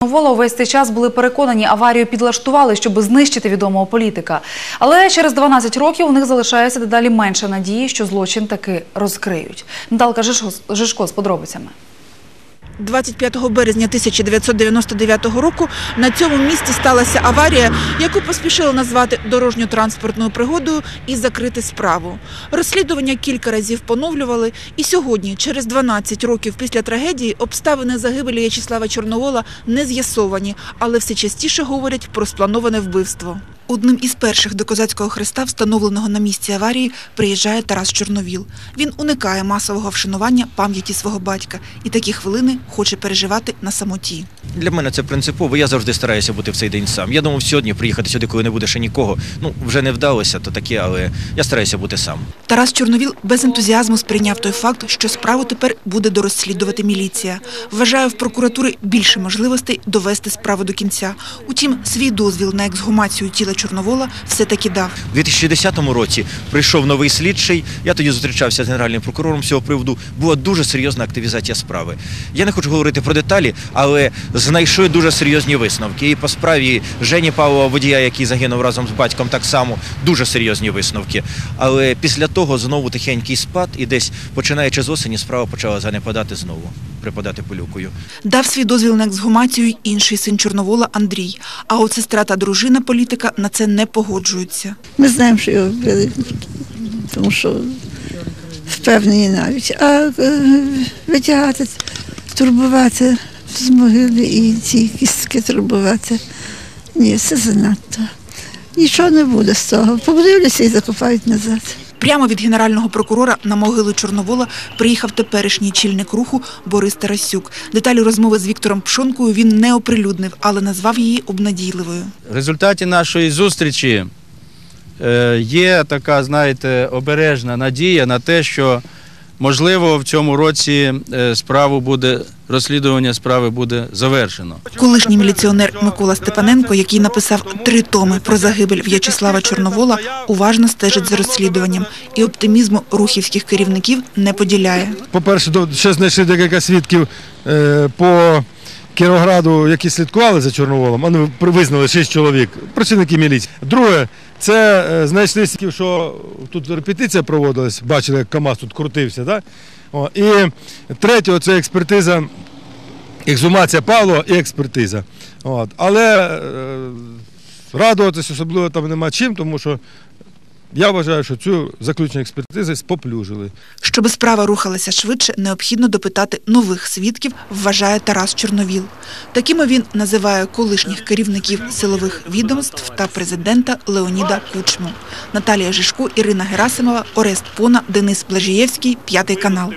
Вола весь цей час були переконані, аварію підлаштували, щоб знищити відомого політика. Але через 12 років у них залишається дедалі менше надії, що злочин таки розкриють. Наталка Жишко з подробицями. 25 березня 1999 року на цьому місці сталася аварія, яку поспішили назвати дорожньо-транспортною пригодою і закрити справу. Розслідування кілька разів поновлювали, і сьогодні, через 12 років після трагедії, обставини загибелі В'ячеслава Чорновола не з'ясовані, але все частіше говорять про сплановане вбивство. Одним із перших до козацького хреста, встановленого на місці аварії, приїжджає Тарас Чорновіл. Він уникає масового вшанування пам'яті свого батька і такі хвилини хоче переживати на самоті. Для мене це принципово. Я завжди стараюся бути в цей день сам. Я думав сьогодні приїхати сюди, коли не буде ще нікого. Ну вже не вдалося, то таке, але я стараюся бути сам. Тарас Чорновіл без ентузіазму сприйняв той факт, що справу тепер буде дорозслідувати міліція. Вважає в прокуратури більше можливостей довести справу до кінця. Утім, свій дозвіл на ексгумацію тіла Чорновола все-таки дав. У 2010 році прийшов новий слідчий. Я тоді зустрічався з генеральним прокурором цього приводу. Була дуже серйозна активізація справи. Я не хочу говорити про деталі, але знайшли дуже серйозні висновки. І по справі Жені Павлова водія, який загинув разом з батьком, так само дуже серйозні висновки. Але після того знову тихенький спад, і десь починаючи з осені, справа почала занепадати знову, припадати пилюкою. Дав свій дозвіл на ексгумацію інший син Чорновола Андрій. А от сестра та дружина політика на це не погоджуються. Ми знаємо, що його вбили, тому що впевнені навіть. А е, витягати, турбувати з могили і ці кістки турбувати. Ні, це занадто. Нічого не буде з того. Подивляться і закопають назад. Прямо від генерального прокурора на могилу Чорновола приїхав теперішній чільник руху Борис Тарасюк. Деталі розмови з Віктором Пшонкою він не оприлюднив, але назвав її обнадійливою. В результаті нашої зустрічі е, є така, знаєте, обережна надія на те, що можливо в цьому році е, справу буде розслідування справи буде завершено. Колишній міліціонер Микола Степаненко, який написав три томи про загибель В'ячеслава Чорновола, уважно стежить за розслідуванням і оптимізму рухівських керівників не поділяє. По-перше, до- ще знайшли декілька свідків е, по Кіровограду, які слідкували за Чорноволом. Вони при- визнали шість чоловік, працівники міліції. Друге, це е, знайшли що тут репетиція проводилась, бачили, як КАМАЗ тут крутився. Да? О, і третє, це експертиза, ексгумація Павлова і експертиза. От. Але е, радуватись особливо там нема чим, тому що я вважаю, що цю заключну експертизу споплюжили. Щоби справа рухалася швидше, необхідно допитати нових свідків, вважає Тарас Чорновіл. Такими він називає колишніх керівників силових відомств та президента Леоніда Кучму. Наталія Жишко, Ірина Герасимова, Орест Пона, Денис Блажієвський, П'ятий канал.